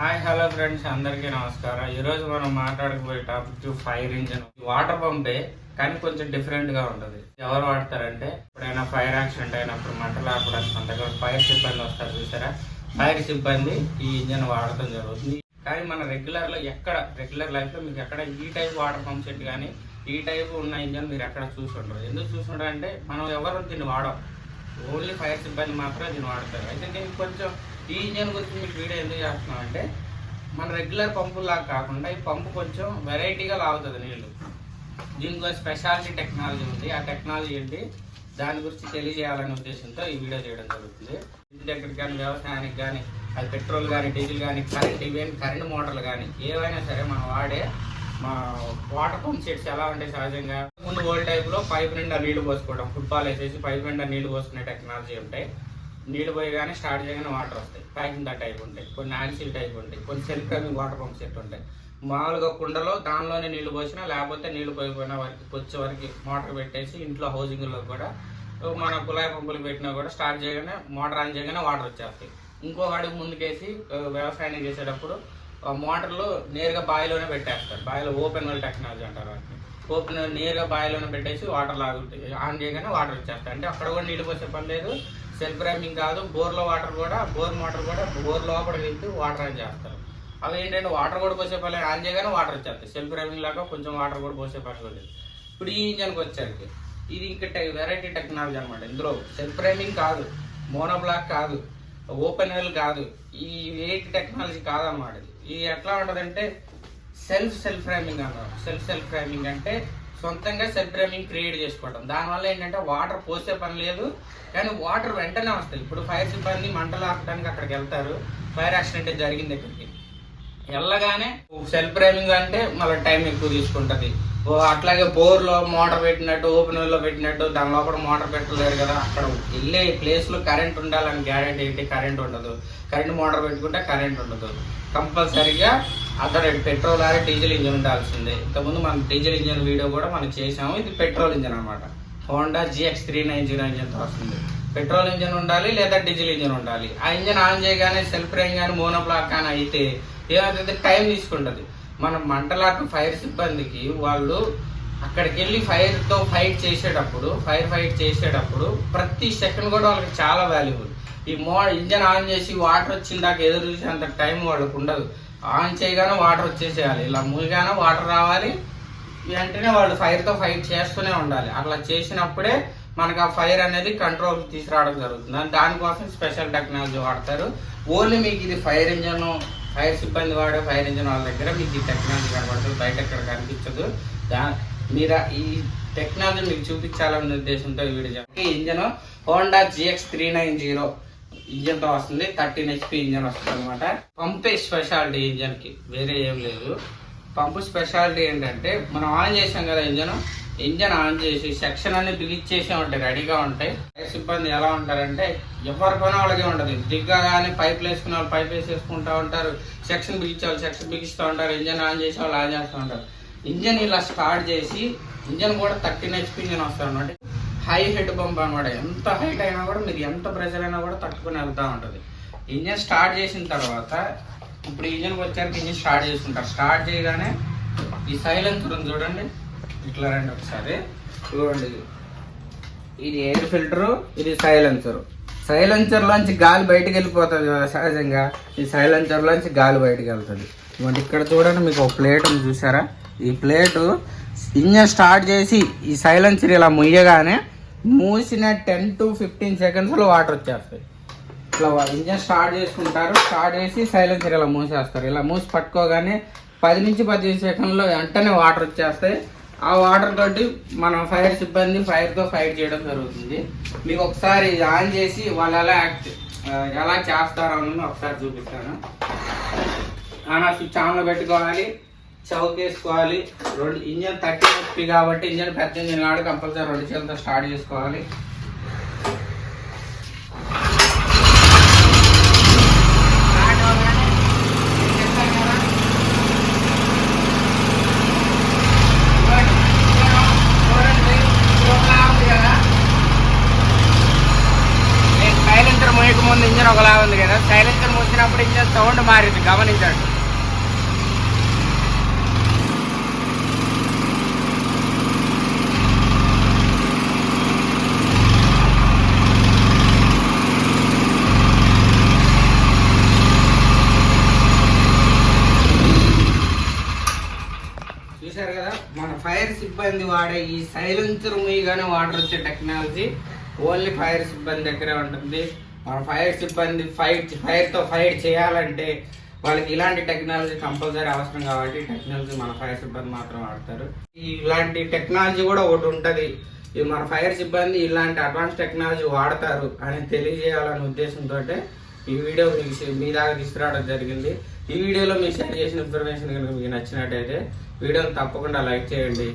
Hi hello friends అందరికీ నమస్కారం. ఈరోజు మనం మాట్లాడకపోయే టాపిక్ ఫైర్ ఇంజిన్. వాటర్ పంపే కానీ కొంచెం డిఫరెంట్గా ఉంటుంది. ఎవరు వాడతారంటే ఎప్పుడైనా ఫైర్ యాక్సిడెంట్ అయినప్పుడు మంటలు ఆపడానికి కొంత ఫైర్ సిబ్బంది వస్తారు చూసారా? ఫైర్ సిబ్బంది ఈ ఇంజిన్ వాడటం జరుగుతుంది. కానీ మన రెగ్యులర్లో ఎక్కడ రెగ్యులర్ లైఫ్లో మీకు ఎక్కడ ఈ టైప్ వాటర్ పంప్ సెట్ కానీ ఈ టైప్ ఉన్న ఇంజన్ మీరు ఎక్కడ చూసి ఉండరు. ఎందుకు చూసి ఉండరు అంటే మనం ఎవరు దీన్ని వాడం ఓన్లీ ఫైర్ సిబ్బంది మాత్రమే దీన్ని వాడతారు. అయితే దీనికి కొంచెం ఈ ఇంజన్ గురించి మీకు వీడియో ఎందుకు చేస్తున్నాం అంటే మన రెగ్యులర్ పంపులాగా కాకుండా ఈ పంపు కొంచెం వెరైటీగా లాగుతుంది నీళ్ళు దీనికి స్పెషాలిటీ టెక్నాలజీ ఉంది. ఆ టెక్నాలజీ ఏంటి? దాని గురించి తెలియజేయాలనే ఉద్దేశంతో ఈ వీడియో చేయడం జరుగుతుంది. ఇంటి దగ్గర కానీ వ్యవసాయానికి కానీ అది పెట్రోల్ కానీ డీజిల్ కానీ కరెంట్ ఈవెన్ కరెంట్ మోటార్లు కానీ ఏవైనా సరే మనం వాడే మా వాటర్ పంప్ సెట్స్ ఎలా ఉంటాయి సహజంగా ముందు ఓల్డ్ టైప్లో పైప్ నిండా నీళ్ళు పోసుకోవడం ఫుట్బాల్ వేసేసి పైప్ నిండా నీళ్ళు పోసుకునే టెక్నాలజీ ఉంటాయి. నీళ్ళు పోయగానే స్టార్ట్ చేయగానే వాటర్ వస్తాయి. ప్యాకింగ్ దా టైప్ ఉంటాయి. కొన్ని యాన్సిల్ టైప్ ఉంటాయి. కొన్ని self running water pump set ఉంటాయి. మామూలుగా కుండలో దానిలోనే నీళ్ళు పోసినా లేకపోతే నీళ్ళు పోయిపోయిన వరకు వచ్చే వరకు మోటార్ పెట్టేసి ఇంట్లో హౌసింగ్లో కూడా మన కుళాయి పంపులు పెట్టినా కూడా స్టార్ట్ చేయగానే మోటార్ ఆన్ చేయగానే వాటర్ వచ్చేస్తాయి. ఇంకో అడుగు ముందుకేసి వ్యవసాయం చేసేటప్పుడు మోటార్లు నేరుగా బావిలోనే పెట్టేస్తారు. బావిలో ఓపెన్ వెల్ టెక్నాలజీ అంటారు వాటిని. ఓపెన్ నేరుగా బావిలోనే పెట్టేసి వాటర్ లాగుతాయి ఆన్ చేయగానే వాటర్ వచ్చేస్తాయి. అంటే అక్కడ కూడా నీళ్ళు పోసే పని లేదు. సెల్ఫ్ ర్యామింగ్ కాదు. బోర్లో వాటర్ కూడా బోర్ మోటార్ కూడా బోర్ లోపల వెళ్తూ వాటర్ ఆన్ చేస్తారు. అవి ఏంటంటే వాటర్ కూడా పోసే పని ఆన్ చేయగానే వాటర్ వచ్చేస్తాయి. సెల్ఫ్ ర్యామింగ్ లాగా కొంచెం వాటర్ కూడా పోసే పని లేదు. ఇప్పుడు ఈ ఇంజన్కి వచ్చారికి ఇది ఇంకా వెరైటీ టెక్నాలజీ అనమాట ఇందులో సెల్ఫ్ ర్యామింగ్ కాదు. మోనోబ్లాక్ కాదు. ఓపెన్ వెల్ కాదు. ఈ వెయిట్ టెక్నాలజీ కాదనమాట ఇది. ఇది ఎట్లా ఉంటుందంటే సెల్ఫ్ సెల్ఫ్ ఫ్రేమింగ్ అన్నారు. సెల్ఫ్ సెల్ఫ్ ఫ్రేమింగ్ అంటే సొంతంగా సెల్ఫ్ ఫ్రేమింగ్ క్రియేట్ చేసుకోవడం దానివల్ల ఏంటంటే వాటర్ పోసే పని లేదు. కానీ వాటర్ వెంటనే వస్తాయి. ఇప్పుడు ఫైర్ సిబ్బంది మంటలు ఆపడానికి అక్కడికి వెళ్తారు. ఫైర్ యాక్సిడెంట్ జరిగింది ఇక్కడికి వెళ్ళగానే సెల్ఫ్ ఫ్రేమింగ్ అంటే మళ్ళీ టైం ఎక్కువ తీసుకుంటుంది. అట్లాగే బోర్లో మోటార్ పెట్టినట్టు ఓపెన్లో పెట్టినట్టు దాని లోపల మోటార్ పెట్టలేరు కదా. అక్కడ వెళ్ళే ప్లేస్లో కరెంట్ ఉండాలని గ్యారెంటీ ఏంటి? కరెంట్ ఉండదు. కరెంట్ మోటార్ పెట్టుకుంటే కరెంట్ ఉండదు. కంపల్సరీగా అక్కడ పెట్రోల్ ఆర్ డీజిల్ ఇంజిన్ ఉండాల్సిందే. ఇంతకుముందు మనం డీజిల్ ఇంజిన్ వీడియో కూడా మనం చేసాము ఇది పెట్రోల్ ఇంజిన్ అనమాట Honda GX three nine zero engine వస్తుంది. పెట్రోల్ ఇంజిన్ ఉండాలి లేదా డీజిల్ ఇంజిన్ ఉండాలి. ఆ ఇంజిన్ ఆన్ చేయగానే సెల్ఫ్ రైన్ కానీ మోనోబ్లాక్ కానీ అయితే ఏమైతే టైం తీసుకుంటుంది. మన మంటలాట ఫైర్ సిబ్బందికి వాళ్ళు అక్కడికి వెళ్ళి ఫైర్తో ఫైట్ చేసేటప్పుడు ఫైర్ ఫైట్ చేసేటప్పుడు ప్రతి సెకండ్ కూడా వాళ్ళకి చాలా వాల్యుబుల్. ఈ మో ఇంజన్ ఆన్ చేసి వాటర్ వచ్చిన దాకా ఎదురు చూసేంత టైం వాళ్ళకు ఉండదు. ఆన్ చేయగానే వాటర్ వచ్చేసేయాలి. ఇలా మూయగానే వాటర్ రావాలి. వెంటనే వాళ్ళు ఫైర్తో ఫైట్ చేస్తూనే ఉండాలి. అట్లా చేసినప్పుడే మనకు ఆ ఫైర్ అనేది కంట్రోల్ తీసుకురావడం జరుగుతుంది. దానికోసం స్పెషల్ టెక్నాలజీ వాడతారు. ఓన్లీ మీకు ఇది ఫైర్ ఇంజన్ ఫైర్ సిబ్బంది వాడే ఫైర్ ఇంజన్ వాళ్ళ దగ్గర మీకు ఈ టెక్నాలజీ కనబడుతుంది బయట ఎక్కడ కనిపించదు. దా మీరు ఈ టెక్నాలజీ మీకు చూపించాలనే ఉద్దేశంతో ఈ వీడియో చెప్పి ఈ engine Honda GX three nine zero ఇంజన్తో వస్తుంది థర్టీన్ హెచ్పి ఇంజన్ వస్తుంది అనమాట పంపే స్పెషాలిటీ ఇంజన్కి వేరే ఏం లేదు. పంపు స్పెషాలిటీ ఏంటంటే మనం ఆన్ చేసాం కదా ఇంజన్ ఇంజన్ ఆన్ చేసి సెక్షన్ అన్ని బిలీచ్ చేసే ఉంటాయి రెడీగా ఉంటాయి. ఫైర్ సిబ్బంది ఎలా ఉంటారంటే ఎవరి పని ఉంటుంది. ఉండదు దిగ్గగానే పైప్ వేసుకునే వాళ్ళు పైప్ వేసేసుకుంటా ఉంటారు. సెక్షన్ బిగించే వాళ్ళు సెక్షన్ బిగిస్తూ ఉంటారు. ఇంజన్ ఆన్ చేసే వాళ్ళు ఆన్ చేస్తూ ఉంటారు. ఇంజన్ ఇలా స్టార్ట్ చేసి ఇంజన్ కూడా థర్టీన్ హెచ్పి ఇంజన్ వస్తుంది అనమాట హై హెడ్ పంప్ అనమాట ఎంత హైట్ అయినా కూడా మీరు ఎంత ప్రెషర్ అయినా కూడా తట్టుకుని వెళ్తూ ఉంటుంది. ఇంజన్ స్టార్ట్ చేసిన తర్వాత ఇప్పుడు ఇంజన్కి వచ్చాక ఇంజన్ స్టార్ట్ చేసుకుంటారు స్టార్ట్ చేయగానే ఈ సైలెన్సర్ ఉంది చూడండి. ఇట్లా రండి ఒకసారి. చూడండి ఇది. ఎయిర్ ఫిల్టరు ఇది సైలెన్సర్ సైలెన్సర్లోంచి గాలి బయటకు వెళ్ళిపోతుంది కదా సహజంగా. ఈ సైలెన్సర్లోంచి గాలి బయటకు వెళ్తుంది. ఇవ్వండి ఇక్కడ చూడండి మీకు ఒక ప్లేట్ ఉంది చూసారా ఈ ప్లేటు ఇంజన్ స్టార్ట్ చేసి ఈ సైలెన్సర్ ఇలా ముయ్యగానే మూసిన టెన్ టు ఫిఫ్టీన్ సెకండ్స్లో వాటర్ వచ్చేస్తాయి ఇట్లా ఇంజన్ స్టార్ట్ చేసుకుంటారు. స్టార్ట్ చేసి సైలెన్సర్ ఇలా మూసేస్తారు. ఇలా మూసి పట్టుకోగానే పది నుంచి పదిహేను సెకండ్లో వెంటనే వాటర్ వచ్చేస్తాయి. ఆ వాటర్ తోటి మనం ఫైర్ సిబ్బంది ఫైర్ ఫైట్ చేయడం జరుగుతుంది. మీకు ఒకసారి ఆన్ చేసి వాళ్ళు ఎలా యాక్ట్ ఎలా చేస్తారో అని ఒకసారి చూపిస్తాను. ఆనా స్విచ్ ఆన్లో పెట్టుకోవాలి. చౌకేసుకోవాలి రెండు ఇంజన్ థర్టీ హెచ్పి కాబట్టి ఇంజన్ పెద్ద ఇంజన్ కాదు కంపల్సరీ రెండు చేతులతో స్టార్ట్ చేసుకోవాలి స్టార్ట్ అవ్వగానే ఏం చేస్తారు కదా? చూడండి, ఒకలా ఉంది కదా? సైలెన్సర్ మూసినప్పుడు ఇంజన్ సౌండ్ మారింది గమనించండి. చూశారు కదా మన ఫైర్ సిబ్బంది వాడే ఈ సైలెన్సర్ కానీ వాటర్ వచ్చే టెక్నాలజీ. ఓన్లీ ఫైర్ సిబ్బంది దగ్గరే ఉంటుంది. మన ఫైర్ సిబ్బంది ఫైట్ ఫైర్తో ఫైర్ చేయాలంటే వాళ్ళకి ఇలాంటి టెక్నాలజీ కంపల్సరీ అవసరం కాబట్టి టెక్నాలజీ మన ఫైర్ సిబ్బంది మాత్రం వాడతారు. ఇలాంటి టెక్నాలజీ కూడా ఒకటి ఉంటుంది. ఇది మన ఫైర్ సిబ్బంది ఇలాంటి అడ్వాన్స్ టెక్నాలజీ వాడతారు అని తెలియజేయాలనే ఉద్దేశంతో ఈ వీడియో మీకు మీ దాకా తీసుకురావడం జరిగింది. ఈ వీడియోలో మీకు షేర్ చేసిన ఇన్ఫర్మేషన్ కనుక మీకు నచ్చినట్టయితే వీడియోని తప్పకుండా లైక్ చేయండి.